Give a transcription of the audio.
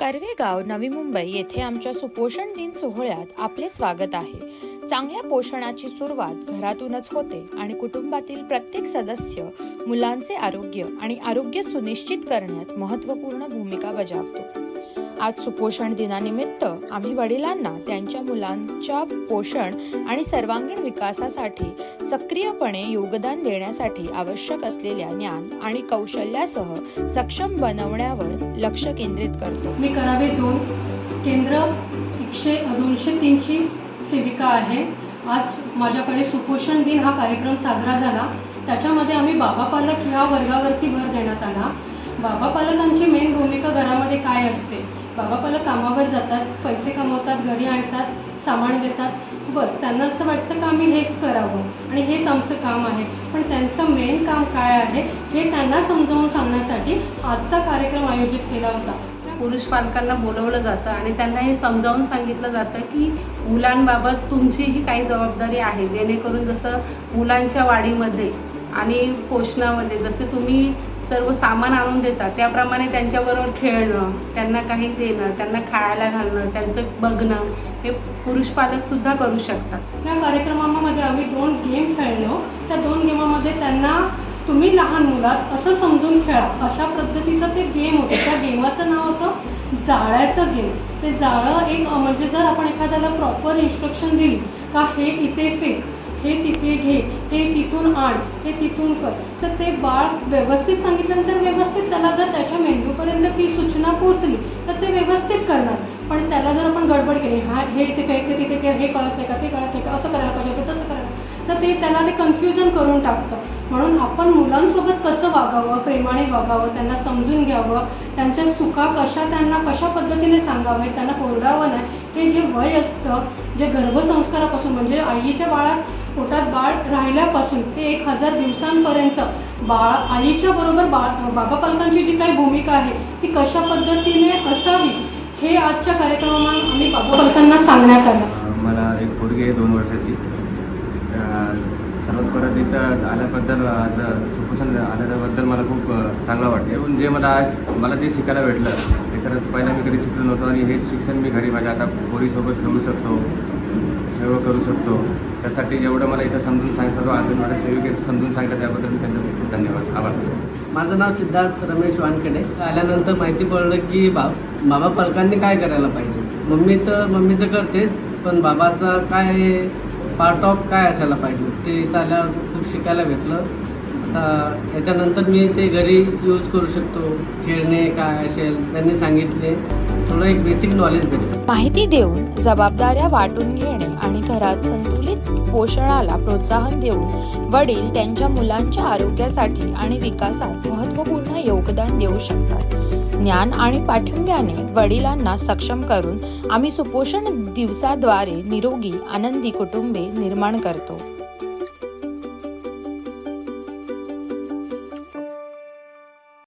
कर्वेगाव नवी मुंबई येथे आमच्या सुपोषण दिन सोहळ्यात आपले स्वागत आहे. चांगल्या पोषणाची सुरुवात घरातूनच होते आणि कुटुंबातील प्रत्येक सदस्य मुलांचे आरोग्य आणि आरोग्य सुनिश्चित करण्यात महत्त्वपूर्ण भूमिका बजावतो. आज सुपोषण दिनानिमित्त आम्ही वडिलांना त्यांच्या मुलांच्या पोषण आणि सर्वांगीण विकासासाठी सक्रियपणे योगदान देण्यासाठी आवश्यक असलेल्या ज्ञान आणि कौशल्यासह सक्षम बनवण्यावर लक्ष केंद्रित करतो. मी करावे दोन. केंद्र एकशे दोनशे तीनची सेविका आहे. आज माझ्याकडे सुपोषण दिन हा कार्यक्रम साजरा झाला. त्याच्यामध्ये आम्ही बाबा पालक ह्या वर्गावरती भर देण्यात आला. बाबा पालकांची मेन भूमिका घरामध्ये काय असते? बाबापाला कामावर जातात पैसे कमवतात घरी आणतात सामान देतात. बस त्यांना असं वाटतं का आम्ही हेच करावं? आणि हेच आमचं काम आहे. पण त्यांचं मेन काम काय आहे हे त्यांना समजावून सांगण्यासाठी आजचा कार्यक्रम आयोजित केला होता. पुरुष पालकांना बोलवलं जातं आणि त्यांना हे समजावून सांगितलं जातं की मुलांबाबत तुमचीही काही जबाबदारी आहे. जेणेकरून जसं मुलांच्या वाढीमध्ये आणि पोषणामध्ये जसं तुम्ही सर्व सामान आणून देतात. त्याप्रमाणे त्यांच्याबरोबर खेळणं त्यांना काही देणं त्यांना खायला घालणं त्यांचं बघणं हे पुरुष पालकसुद्धा करू शकतात. या कार्यक्रमामध्ये आम्ही दोन गेम खेळलो. त्या दोन गेमामध्ये त्यांना तुम्ही लहान मुलात असं समजून खेळा. अशा पद्धतीचं ते गेम होतं. त्या गेमाचं नाव होतं जाळ्याचं गेम. ते जाळं एक म्हणजे जर आपण एखाद्याला प्रॉपर इन्स्ट्रक्शन दिली का हे इथे फेक हे तिथे घे हे तिथून आण हे तिथून कर. तर ते बाळ व्यवस्थित सांगितल्यानंतर व्यवस्थित त्याला जर त्याच्या मेंदूपर्यंत ती सूचना पोहोचली तर ते व्यवस्थित करणार. पण त्याला जर आपण गडबड केली हा हे इथे काय तिथे हे कळत नाही का ते कळत नाही का असं करायला पाहिजे होतं तसं करायला तर ते त्यांना ते कन्फ्युजन करून टाकतं. म्हणून आपण मुलांसोबत कसं वागावं प्रेमाने वागावं त्यांना समजून घ्यावं त्यांच्या चुका कशा त्यांना कशा पद्धतीने सांगावे त्यांना ओरडावं नाही हे जे वय असतं जे गर्भसंस्कारापासून म्हणजे आईच्या बाळात पोटात बाळ राहिल्यापासून ते एक हजार दिवसांपर्यंत बाळ आईच्या बरोबर बाळ बाबापालकांची जी काही भूमिका आहे ती कशा पद्धतीने असावी हे आजच्या कार्यक्रमात आम्ही बाबापालकांना सांगण्यात आलं. मला एक पोरगी आहे दोन वर्षाची. सर्वात परत इथं आल्याबद्दल आज सुपोषण आल्याबद्दल मला खूप चांगलं वाटतं येऊन जे मला आज मला जे शिकायला भेटलं त्याच्यात पहिला मी कधी शिकलो नव्हतो आणि हेच शिक्षण मी घरी माझ्या आता पोरीसोबत करू शकतो सेवा करू शकतो. त्यासाठी जेवढं मला इथं समजून सांगितलं सर्व अंगणवाडी सेविके समजून सांगितलं त्याबद्दल मी त्यांचा खूप खूप धन्यवाद. आभार. माझं नाव सिद्धार्थ रमेश वानखेडे. आल्यानंतर माहिती पडलं की बा बाबा पालकांनी काय करायला पाहिजे? मम्मी तर मम्मीचं करतेच पण बाबाचा काय पार्ट ऑफ काय असायला पाहिजे? ते इथं आल्यावर खूप शिकायला भेटलं. आता याच्यानंतर मी ते घरी यूज करू शकतो. खेळणे काय असेल त्यांनी सांगितले. थोडं एक बेसिक नॉलेज भेटलं. माहिती देऊन जबाबदाऱ्या वाटून घेणे. आणि घरात संतुलित पोषणाला प्रोत्साहन देऊन वडील त्यांच्या मुलांच्या आरोग्यासाठी आणि विकासात महत्त्वपूर्ण योगदान देऊ शकतात. ज्ञान आणि पाठिंब्याने वडिलांना सक्षम करून आम्ही सुपोषण दिवसाद्वारे निरोगी आनंदी कुटुंबे निर्माण करतो.